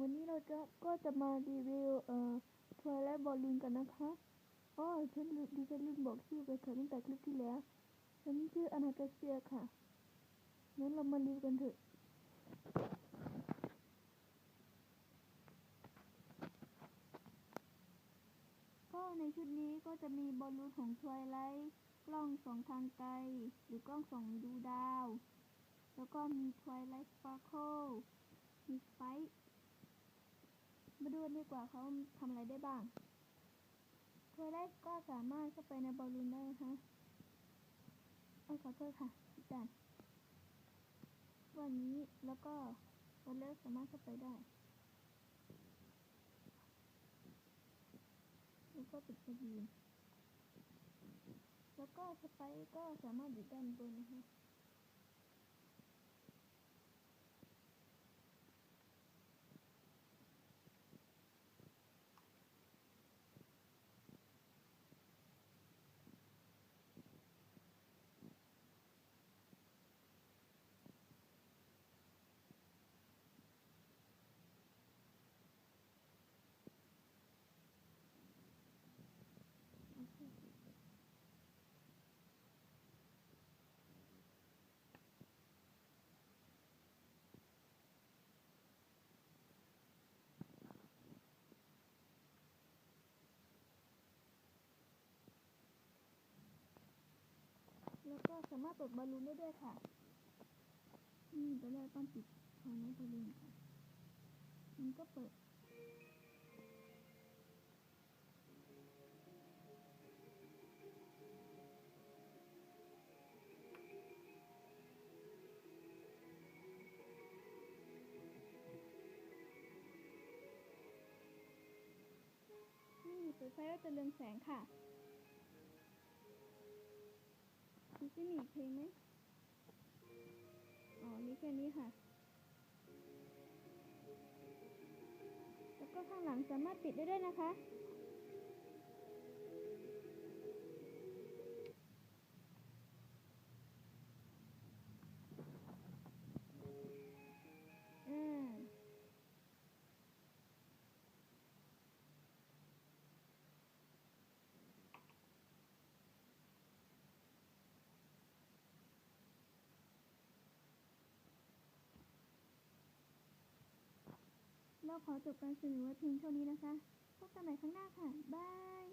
วันนี้เราจะก็จะมารีวิวเอ่อทวายไลท์บอลลูนกันนะคะอ๋อฉันลืมดิฉันลืมบอกชื่อไปค่ะตั้งแต่คลิปที่แล้วฉันชื่ออนาตาเซียค่ะงั้นเรามารีวิวกันเถอะก็ในชุดนี้ก็จะมีบอลลูนของทวายไลท์กล้องสองทางไกล หรือกล้องสองดูดาว แล้วก็มีทวายไลท์สปาร์เคิลมีไปค์ ดูกันดีกว่าเขาทำอะไรได้บ้างทวายไลท์ก็สามารถเข้าไปในบอลลูนได้นะคะเอ้ขอโทษค่ะผิดด่านวันนี้แล้วก็วันเลิกสามารถเข้าไปได้แล้วก็ปิดกระดีนแล้วก็สไปก็สามารถอยู่ด้านบนนะคะ สามารถเปิดบอลลูนได้ด้วยค่ะนี่ตอนแรกต้องปิดไฟในบอลลูนค่ะมันก็เปิดนี่เปิดไฟแล้วจะเรืองแสงค่ะ ดูสิมีอีเพลงไหมอ๋อมีแค่นี้ค่ะ แล้วก็ข้างหลังสามารถปิดได้ด้วยนะคะ เราขอจบการเสนอไว้เพียงเท่านี้นะคะ พบกันใหม่ครั้งหน้าค่ะ บาย